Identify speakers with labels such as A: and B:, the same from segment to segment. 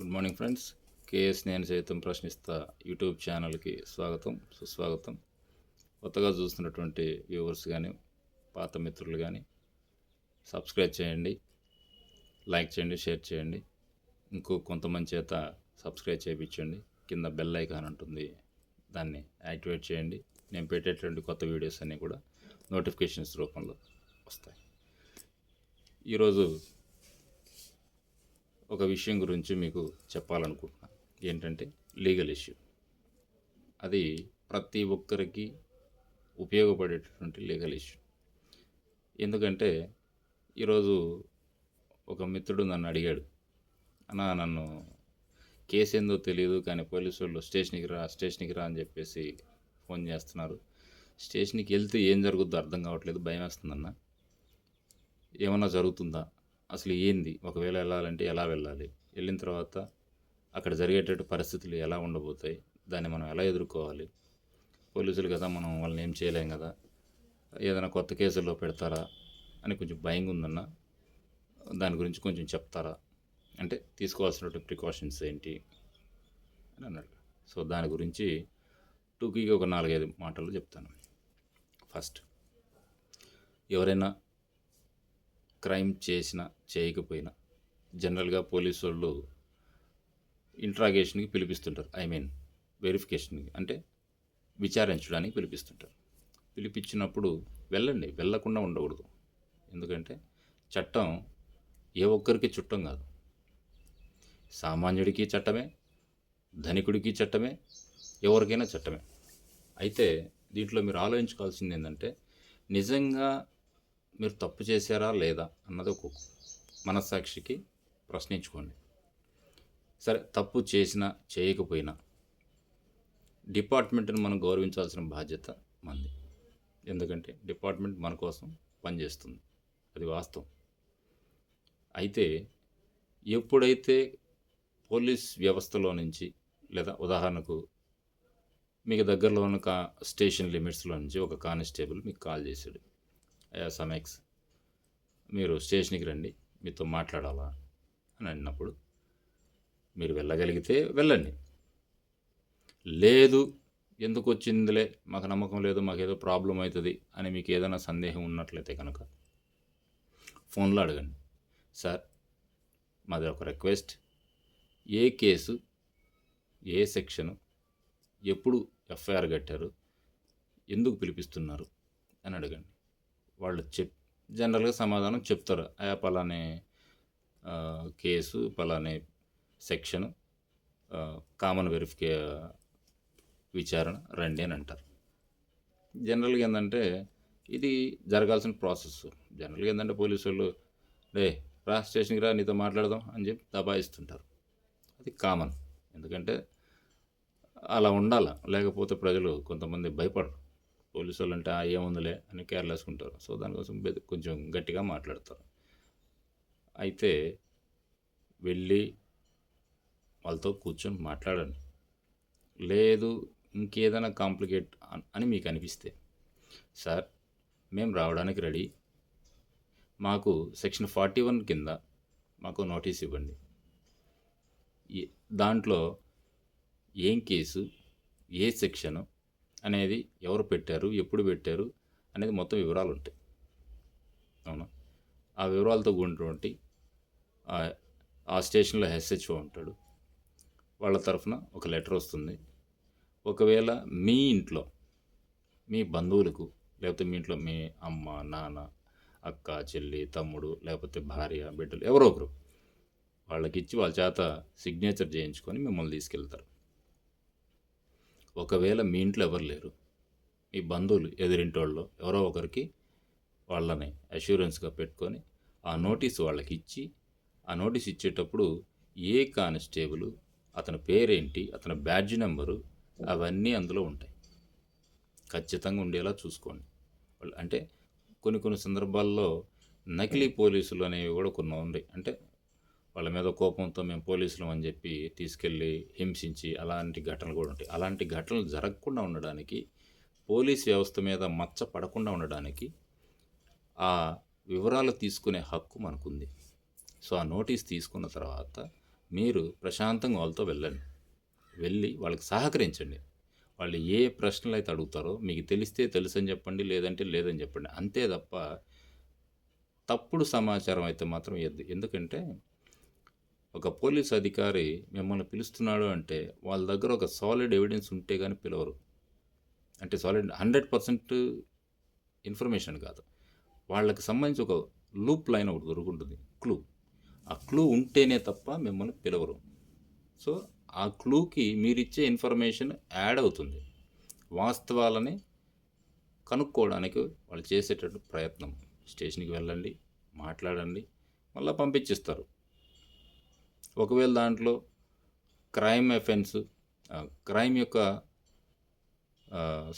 A: Good morning friends. KS నేను సైతం ప్రశ్నిస్తా యూట్యూబ్ ఛానల్కి స్వాగతం సుస్వాగతం. కొత్తగా చూస్తున్నటువంటి వ్యూవర్స్ కానీ పాత మిత్రులు కానీ సబ్స్క్రైబ్ చేయండి లైక్ చేయండి షేర్ చేయండి. ఇంకో కొంతమంది చేత సబ్స్క్రైబ్ చేయించండి. కింద బెల్ ఐకాన్ ఉంటుంది దాన్ని యాక్టివేట్ చేయండి. నేను పెట్టేటువంటి కొత్త వీడియోస్ అన్నీ కూడా నోటిఫికేషన్స్ రూపంలో వస్తాయి. ఈరోజు ఒక విషయం గురించి మీకు చెప్పాలనుకుంటున్నాను ఏంటంటే లీగల్ ఇష్యూ. అది ప్రతి ఒక్కరికి ఉపయోగపడేటటువంటి లీగల్ ఇష్యూ. ఎందుకంటే ఈరోజు ఒక మిత్రుడు నన్ను అడిగాడు. అన్న నన్ను కేసు ఏందో తెలియదు కానీ పోలీసు వాళ్ళు స్టేషన్కి రా స్టేషన్కి రా అని చెప్పేసి ఫోన్ చేస్తున్నారు. స్టేషన్కి వెళ్తే ఏం జరుగుద్దో అర్థం కావట్లేదు భయం వేస్తుందన్న. ఏమన్నా జరుగుతుందా? అసలు ఏంది? ఒకవేళ వెళ్ళాలంటే ఎలా వెళ్ళాలి? వెళ్ళిన తర్వాత అక్కడ జరిగేటట్టు పరిస్థితులు ఎలా ఉండబోతాయి? దాన్ని మనం ఎలా ఎదుర్కోవాలి? పోలీసులు కదా మనం వాళ్ళని ఏం చేయలేం కదా? ఏదైనా కొత్త కేసుల్లో పెడతారా? అని కొంచెం భయంగా ఉందన్న దాని గురించి కొంచెం చెప్తారా? అంటే తీసుకోవాల్సినటువంటి ప్రికాషన్స్ ఏంటి? అని అన్నాడు. సో దాని గురించి టూకీగా ఒక నాలుగైదు మాటలు చెప్తాను. ఫస్ట్ ఎవరైనా క్రైమ్ చేసినా చేయకపోయినా జనరల్గా పోలీసు వాళ్ళు ఇంట్రాగేషన్కి పిలిపిస్తుంటారు. ఐ మీన్ వెరిఫికేషన్కి. అంటే విచారించడానికి పిలిపిస్తుంటారు. పిలిపించినప్పుడు వెళ్ళండి వెళ్ళకుండా ఉండకూడదు. ఎందుకంటే చట్టం ఏ ఒక్కరికి చుట్టం కాదు. సామాన్యుడికి చట్టమే ధనికుడికి చట్టమే ఎవరికైనా చట్టమే. అయితే దీంట్లో మీరు ఆలోచించుకోవాల్సింది ఏంటంటే నిజంగా మీరు తప్పు చేశారా లేదా అన్నది ఒక మనస్సాక్షికి ప్రశ్నించుకోండి. సరే తప్పు చేసినా చేయకపోయినా డిపార్ట్మెంట్ని మనం గౌరవించాల్సిన బాధ్యత మంది ఎందుకంటే డిపార్ట్మెంట్ మన కోసం పనిచేస్తుంది. అది వాస్తవం. అయితే ఎప్పుడైతే పోలీస్ వ్యవస్థలో నుంచి లేదా ఉదాహరణకు మీకు దగ్గరలో ఉన్న కా స్టేషన్ లిమిట్స్లో నుంచి ఒక కానిస్టేబుల్ మీకు కాల్ చేశాడు. సమ్ ఎక్స్ మీరు స్టేషన్కి రండి. మీతో మాట్లాడాలా అని అన్నప్పుడు మీరు వెళ్ళగలిగితే వెళ్ళండి. లేదు ఎందుకు వచ్చిందిలే? మాకు నమ్మకం లేదు మాకు ఏదో ప్రాబ్లం అవుతుంది అని మీకు ఏదైనా సందేహం ఉన్నట్లయితే కనుక ఫోన్లో అడగండి. సార్ మాది ఒక రిక్వెస్ట్. ఏ కేసు ఏ సెక్షను ఎప్పుడు ఎఫ్ఐఆర్ కట్టారు ఎందుకు పిలిపిస్తున్నారు అని అడగండి. వాళ్ళు చెప్ జనరల్గా సమాధానం చెప్తారు. ఆ పలానే కేసు పలానే సెక్షన్ కామన్ వెరిఫికే విచారణ రండి అని అంటారు. జనరల్గా ఏంటంటే ఇది జరగాల్సిన ప్రాసెస్. జనరల్గా ఏంటంటే పోలీసు వాళ్ళు రే రా స్టేషన్కి రా నీతో మాట్లాడదాం అని చెప్పి దబాయిస్తుంటారు. అది కామన్. ఎందుకంటే అలా ఉండాల. లేకపోతే ప్రజలు కొంతమంది భయపడరు. పోలీసు వాళ్ళు అంటే ఏముందిలే అని కేర్లేసుకుంటారు సో దానికోసం కొంచెం గట్టిగా మాట్లాడతారు. అయితే వెళ్ళి వాళ్ళతో కూర్చొని మాట్లాడండి. లేదు ఇంకేదైనా కాంప్లికేట్ అని మీకు అనిపిస్తే సార్ మేము రావడానికి రెడీ. మాకు సెక్షన్ ఫార్టీ వన్ కింద మాకు నోటీస్ ఇవ్వండి. దాంట్లో ఏం కేసు ఏ సెక్షను అనేది ఎవరు పెట్టారు ఎప్పుడు పెట్టారు అనేది మొత్తం వివరాలు ఉంటాయి. అవునా? ఆ వివరాలతో కూడినటువంటి ఆ- స్టేషన్లో హెచ్హెచ్ఓ ఉంటాడు. వాళ్ళ తరఫున ఒక లెటర్ వస్తుంది. ఒకవేళ మీ ఇంట్లో మీ బంధువులకు లేకపోతే మీ ఇంట్లో మీ అమ్మ నాన్న అక్క చెల్లి తమ్ముడు లేకపోతే భార్య బిడ్డలు ఎవరో ఒకరు వాళ్ళకి ఇచ్చి వాళ్ళ చేత సిగ్నేచర్ చేయించుకొని మిమ్మల్ని తీసుకెళ్తారు. ఒకవేళ మీ ఇంట్లో ఎవరు లేరు మీ బంధువులు ఎదురింటోళ్ళు ఎవరో ఒకరికి వాళ్ళని అష్యూరెన్స్గా పెట్టుకొని ఆ నోటీస్ వాళ్ళకి ఇచ్చి ఆ నోటీస్ ఇచ్చేటప్పుడు ఏ కానిస్టేబుల్ అతని పేరేంటి అతని బ్యాడ్జ్ నెంబరు అవన్నీ అందులో ఉంటాయి. ఖచ్చితంగా ఉండేలా చూసుకోండి. వాళ్ళు అంటే కొన్ని కొన్ని సందర్భాల్లో నకిలీ పోలీసులు అనేవి కూడా కొన్ని ఉన్నాయి. అంటే వాళ్ళ మీద కోపంతో మేము పోలీసులం అని చెప్పి తీసుకెళ్ళి హింసించి అలాంటి ఘటనలు కూడా ఉంటాయి. అలాంటి ఘటనలు జరగకుండా ఉండడానికి పోలీస్ వ్యవస్థ మీద మచ్చ పడకుండా ఉండడానికి ఆ వివరాలు తీసుకునే హక్కు మనకుంది. సో ఆ నోటీస్ తీసుకున్న తర్వాత మీరు ప్రశాంతంగా వాళ్ళతో వెళ్ళండి. వెళ్ళి వాళ్ళకి సహకరించండి. వాళ్ళు ఏ ప్రశ్నలు అయితే అడుగుతారో మీకు తెలిస్తే తెలుసని చెప్పండి లేదంటే లేదని చెప్పండి. అంతే తప్ప తప్పుడు సమాచారం అయితే మాత్రం ఇవ్వద్దు ఎందుకంటే ఒక పోలీస్ అధికారి మిమ్మల్ని పిలుస్తున్నాడు అంటే వాళ్ళ దగ్గర ఒక సాలిడ్ ఎవిడెన్స్ ఉంటే కానీ పిలవరు. అంటే సాలిడ్ హండ్రెడ్ పర్సెంట్ ఇన్ఫర్మేషన్ కాదు. వాళ్ళకి సంబంధించి ఒక లూప్ లైన్ ఒకటి దొరుకుంటుంది క్లూ ఆ క్లూ ఉంటేనే తప్ప మిమ్మల్ని పిలవరు. సో ఆ క్లూకి మీరిచ్చే ఇన్ఫర్మేషన్ యాడ్ అవుతుంది. వాస్తవాలని కనుక్కోవడానికి వాళ్ళు చేసేటట్టు ప్రయత్నం. స్టేషన్కి వెళ్ళండి మాట్లాడండి మళ్ళీ పంపించిస్తారు. ఒకవేళ దాంట్లో క్రైమ్ ఎఫెన్స్ క్రైమ్ యొక్క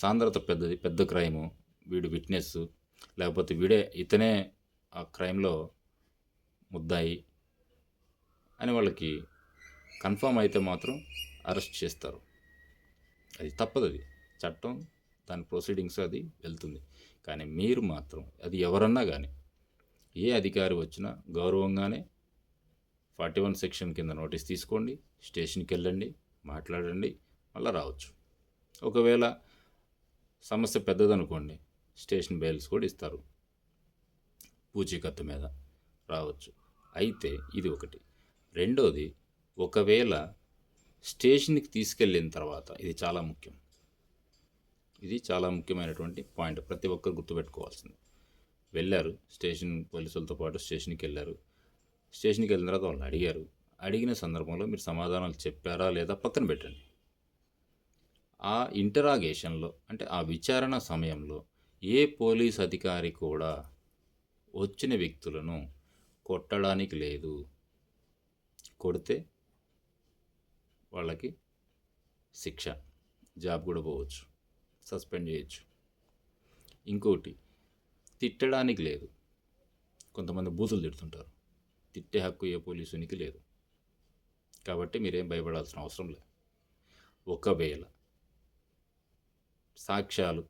A: సాంద్రత పెద్దది పెద్ద క్రైము వీడు విట్నెస్ లేకపోతే వీడే ఇతనే ఆ క్రైమ్లో ముద్దాయి అని వాళ్ళకి కన్ఫామ్ అయితే మాత్రం అరెస్ట్ చేస్తారు. అది తప్పదు అది చట్టం దాని ప్రొసీడింగ్స్ అది వెళ్తుంది. కానీ మీరు మాత్రం అది ఎవరన్నా కానీ ఏ అధికారి వచ్చినా గౌరవంగానే ఫార్టీ వన్ సెక్షన్ కింద నోటీస్ తీసుకోండి స్టేషన్కి వెళ్ళండి మాట్లాడండి మళ్ళీ రావచ్చు. ఒకవేళ సమస్య పెద్దదనుకోండి స్టేషన్ బెయిల్స్ కూడా ఇస్తారు. పూచీకత్తు మీద రావచ్చు. అయితే ఇది ఒకటి. రెండోది ఒకవేళ స్టేషన్కి తీసుకెళ్ళిన తర్వాత ఇది చాలా ముఖ్యం. ఇది చాలా ముఖ్యమైనటువంటి పాయింట్. ప్రతి ఒక్కరు గుర్తుపెట్టుకోవాల్సింది. వెళ్ళారు స్టేషన్ పోలీసులతో పాటు స్టేషన్కి వెళ్ళారు. స్టేషన్కి వెళ్ళిన తర్వాత వాళ్ళని అడిగారు. అడిగిన సందర్భంలో మీరు సమాధానాలు చెప్పారా లేదా పక్కన పెట్టండి. ఆ ఇంటరాగేషన్లో అంటే ఆ విచారణ సమయంలో ఏ పోలీస్ అధికారి కూడా వచ్చిన వ్యక్తులను కొట్టడానికి లేదు. కొడితే వాళ్ళకి శిక్ష జాబ్ కూడా పోవచ్చు సస్పెండ్ చేయొచ్చు. ఇంకోటి తిట్టడానికి లేదు. కొంతమంది బూతులు తిడుతుంటారు. తిట్టే హక్కు ఏ పోలీసునికి లేదు. కాబట్టి మీరేం భయపడాల్సిన అవసరం లేదు. ఒకవేళ సాక్ష్యాలు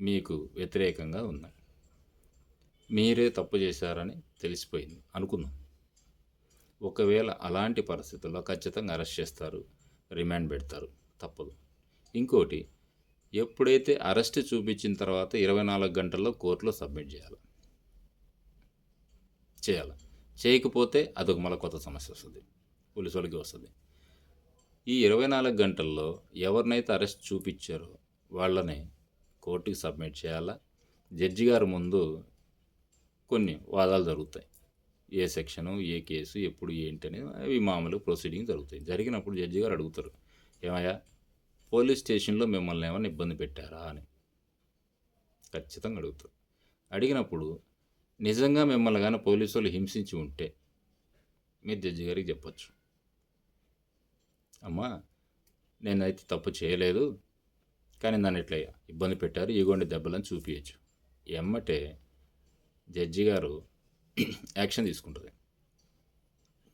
A: మీకు వ్యతిరేకంగా ఉన్నాయి. మీరే తప్పు చేశారని తెలిసిపోయింది. అనుకుందాం. ఒకవేళ అలాంటి పరిస్థితుల్లో ఖచ్చితంగా అరెస్ట్ చేస్తారు రిమాండ్ పెడతారు తప్పదు. ఇంకోటి ఎప్పుడైతే అరెస్ట్ చూపించిన తర్వాత ఇరవై నాలుగు గంటల్లో కోర్టులో సబ్మిట్ చేయాలి. చేయాలి. చేయకపోతే అదొక మళ్ళీ కొత్త సమస్య వస్తుంది. పోలీసు వాళ్ళకి వస్తుంది. ఈ ఇరవై నాలుగు గంటల్లో ఎవరినైతే అరెస్ట్ చూపించారో వాళ్ళని కోర్టుకి సబ్మిట్ చేయాలా? జడ్జి గారి ముందు కొన్ని వాదాలు జరుగుతాయి. ఏ సెక్షను ఏ కేసు ఎప్పుడు ఏంటి అనేది అవి మామూలు ప్రొసీడింగ్ జరుగుతాయి. జరిగినప్పుడు జడ్జి గారు అడుగుతారు ఏమయ్యా పోలీస్ స్టేషన్లో మిమ్మల్ని ఏమైనా ఇబ్బంది పెట్టారా? అని. ఖచ్చితంగా అడుగుతారు. అడిగినప్పుడు నిజంగా మిమ్మల్ని కానీ పోలీసు వాళ్ళు హింసించి ఉంటే మీరు జడ్జి గారికి చెప్పచ్చు. అమ్మా నేనైతే తప్పు చేయలేదు కానీ నన్ను ఇట్లా ఇబ్బంది పెట్టారు ఇగోండి దెబ్బలను చూపించచ్చు ఎమ్మటే జడ్జి గారు యాక్షన్ తీసుకుంటుంది.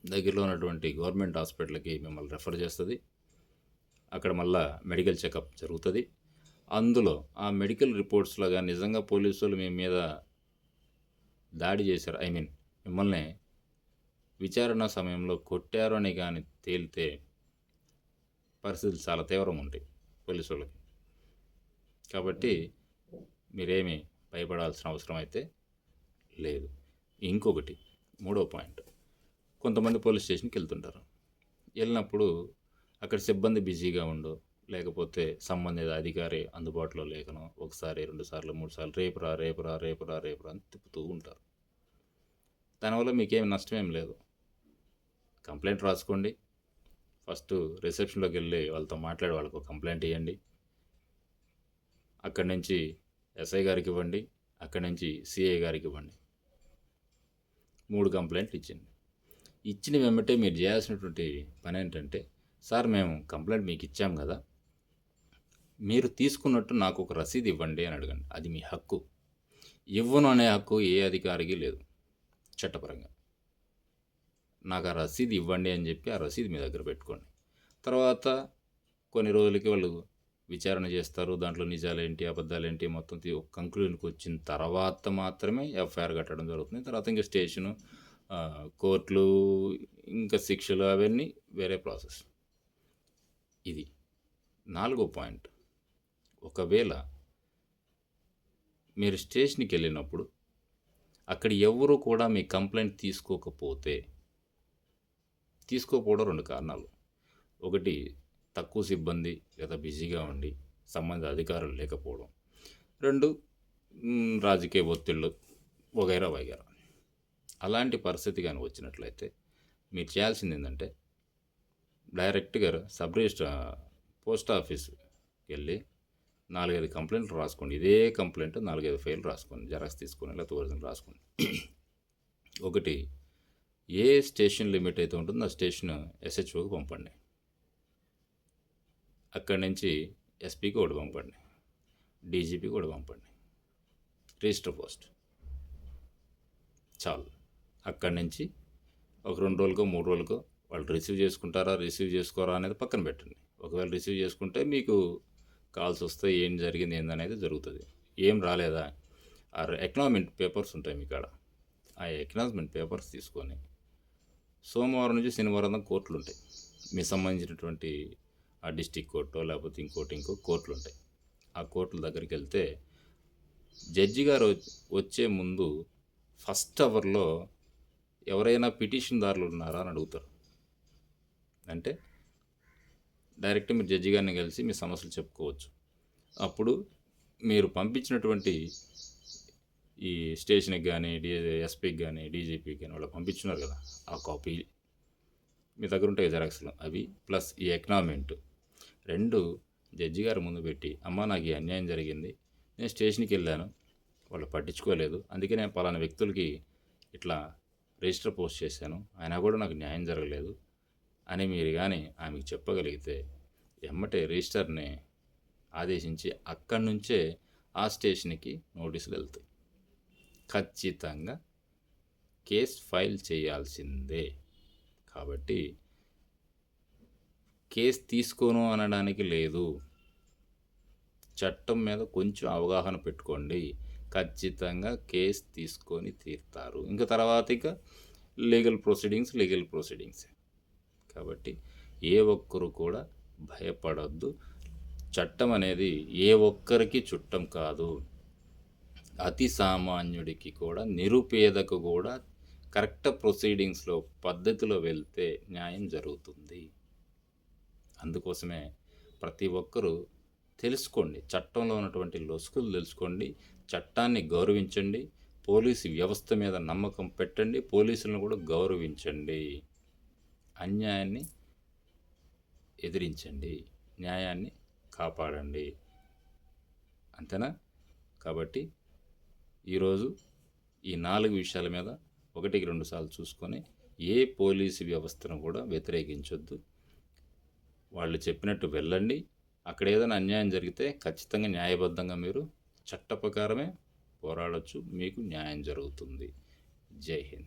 A: దగ్గరలో ఉన్నటువంటి గవర్నమెంట్ హాస్పిటల్కి మిమ్మల్ని రెఫర్ చేస్తుంది. అక్కడ మళ్ళా మెడికల్ చెకప్ జరుగుతుంది. అందులో ఆ మెడికల్ రిపోర్ట్స్లో కానీ నిజంగా పోలీసులు మీ మీద దాడి చేశారు. ఐ మీన్ మిమ్మల్ని విచారణ సమయంలో కొట్టారు అని కానీ తేలితే పరిస్థితులు చాలా తీవ్రంగా ఉంటాయి పోలీసు వాళ్ళకి. కాబట్టి మీరేమీ భయపడాల్సిన అవసరం అయితే లేదు. ఇంకొకటి మూడో పాయింట్. కొంతమంది పోలీస్ స్టేషన్కి వెళ్తుంటారు. వెళ్ళినప్పుడు అక్కడ సిబ్బంది బిజీగా ఉండు లేకపోతే సంబంధిత అధికారి అందుబాటులో లేకనో ఒకసారి రెండు సార్లు మూడు సార్లు రేపు రా రేపు రా రేపు రా రేపు రా అని తిప్పుతూ ఉంటారు. దానివల్ల మీకేం నష్టమేం లేదు. కంప్లైంట్ రాసుకోండి. ఫస్ట్ రిసెప్షన్లోకి వెళ్ళి వాళ్ళతో మాట్లాడి వాళ్ళకు కంప్లైంట్ ఇవ్వండి అక్కడి నుంచి ఎస్ఐ గారికి ఇవ్వండి. అక్కడి నుంచి సిఐ గారికి ఇవ్వండి. మూడు కంప్లైంట్లు ఇచ్చింది. ఇచ్చిన వెంబటే మీరు చేయాల్సినటువంటి పని ఏంటంటే సార్ మేము కంప్లైంట్ మీకు ఇచ్చాం కదా మీరు తీసుకున్నట్టు నాకు ఒక రసీదు ఇవ్వండి అని అడగండి. అది మీ హక్కు. ఇవ్వను అనే హక్కు ఏ అధికారికి లేదు చట్టపరంగా. నాకు ఆ రసీదు ఇవ్వండి అని చెప్పి ఆ రసీదు మీ దగ్గర పెట్టుకోండి. తర్వాత కొన్ని రోజులకి వాళ్ళు విచారణ చేస్తారు. దాంట్లో నిజాలేంటి అబద్ధాలేంటి మొత్తం ఒక కంక్లూజన్కి వచ్చిన తర్వాత మాత్రమే ఎఫ్ఐఆర్ కట్టడం జరుగుతుంది. తర్వాత ఇంకా స్టేషను కోర్టులు ఇంకా శిక్షలు అవన్నీ వేరే ప్రాసెస్. ఇది నాలుగో పాయింట్. ఒకవేళ మీరు స్టేషన్కి వెళ్ళినప్పుడు అక్కడ ఎవరు కూడా మీ కంప్లైంట్ తీసుకోకపోతే తీసుకోకపోవడం రెండు కారణాలు. ఒకటి తక్కువ సిబ్బంది లేదా బిజీగా ఉండి సంబంధిత అధికారులు లేకపోవడం. రెండు రాజకీయ ఒత్తిళ్ళు వగైరా వగైరా. అలాంటి పరిస్థితి కానీ వచ్చినట్లయితే మీరు చేయాల్సింది ఏంటంటే డైరెక్ట్గా సబ్ రిజిస్టర్ పోస్ట్ ఆఫీస్కి వెళ్ళి నాలుగైదు కంప్లైంట్లు రాసుకోండి. ఇదే కంప్లైంట్ నాలుగైదు ఫైల్ రాసుకోండి. జెరాక్స్ తీసుకొని లేకపోతే ఒరిజినల్ రాసుకోండి. ఒకటి ఏ స్టేషన్ లిమిట్ అయితే ఉంటుందో ఆ స్టేషన్ ఎస్హెచ్ఓకి పంపండి. అక్కడి నుంచి ఎస్పీకి ఒకటి పంపండి. డీజీపీకి ఒకటి పంపండి. Register post. చాలు. అక్కడి నుంచి ఒక రెండు రోజులకో మూడు రోజులకో వాళ్ళు రిసీవ్ చేసుకుంటారా రిసీవ్ చేసుకోరా అనేది పక్కన పెట్టండి. ఒకవేళ రిసీవ్ చేసుకుంటే మీకు కాల్స్ వస్తే ఏం జరిగింది ఏందనేది జరుగుతుంది. ఏం రాలేదా? ఆ ఎకనామిక్ పేపర్స్ ఉంటాయి మీ కాడ ఆ ఎకనామిక్ పేపర్స్ తీసుకొని సోమవారం నుంచి శనివారం దాకా కోర్టులు ఉంటాయి మీకు సంబంధించినటువంటి ఆ డిస్టిక్ కోర్టు లేకపోతే ఇంకోటి ఇంకో కోర్టులు ఉంటాయి ఆ కోర్టుల దగ్గరికి వెళ్తే జడ్జి గారు వచ్చే ముందు ఫస్ట్ అవర్లో ఎవరైనా పిటిషన్దారులు ఉన్నారా అని అడుగుతారు. అంటే డైరెక్ట్ మీరు జడ్జి గారిని కలిసి మీ సమస్యలు చెప్పుకోవచ్చు. అప్పుడు మీరు పంపించినటువంటి ఈ స్టేషన్కి కానీ డి ఎస్పీకి కానీ డీజీపీకి కానీ వాళ్ళు పంపించున్నారు కదా ఆ కాపీ మీ దగ్గర ఉంటాయి జెరాక్స్లు అవి ప్లస్ ఈ ఎకనామెంట్. రెండు జడ్జి గారు ముందు పెట్టి అమ్మ నాకు ఈ అన్యాయం జరిగింది నేను స్టేషన్కి వెళ్ళాను వాళ్ళు పట్టించుకోలేదు అందుకే నేను పలానా వ్యక్తులకి ఇట్లా రిజిస్టర్ పోస్ట్ చేశాను అయినా కూడా నాకు న్యాయం జరగలేదు అని మీరు కానీ ఆమెకు చెప్పగలిగితే ఎమ్మటే రిజిస్టర్ని ఆదేశించి అక్కడి నుంచే ఆ స్టేషన్కి నోటీసులు వెళ్తాయి. ఖచ్చితంగా కేస్ ఫైల్ చేయాల్సిందే. కాబట్టి కేస్ తీసుకోను అనడానికి లేదు. చట్టం మీద కొంచెం అవగాహన పెట్టుకోండి. ఖచ్చితంగా కేస్ తీసుకొని తీరుతారు. ఇంకా తర్వాత ఇక లీగల్ ప్రొసీడింగ్స్ లీగల్ ప్రొసీడింగ్స్. కాబట్టి ఏ ఒక్కరు కూడా భయపడద్దు. చట్టం అనేది ఏ ఒక్కరికి చుట్టం కాదు. అతి సామాన్యుడికి కూడా నిరుపేదకు కూడా కరెక్ట్ ప్రొసీడింగ్స్లో పద్ధతిలో వెళ్తే న్యాయం జరుగుతుంది. అందుకోసమే ప్రతి ఒక్కరూ తెలుసుకోండి. చట్టంలో ఉన్నటువంటి లొసుకులు తెలుసుకోండి. చట్టాన్ని గౌరవించండి. పోలీసు వ్యవస్థ మీద నమ్మకం పెట్టండి. పోలీసులను కూడా గౌరవించండి. అన్యాయాన్ని ఎదిరించండి. న్యాయాన్ని కాపాడండి. అంతేనా? కాబట్టి ఈరోజు ఈ నాలుగు విషయాల మీద ఒకటికి రెండు సార్లు చూసుకొని ఏ పోలీసు వ్యవస్థను కూడా వ్యతిరేకించొద్దు. వాళ్ళు చెప్పినట్టు వెళ్ళండి. అక్కడ ఏదైనా అన్యాయం జరిగితే ఖచ్చితంగా న్యాయబద్ధంగా మీరు చట్ట ప్రకారమే పోరాడొచ్చు. మీకు న్యాయం జరుగుతుంది. జై హింద్.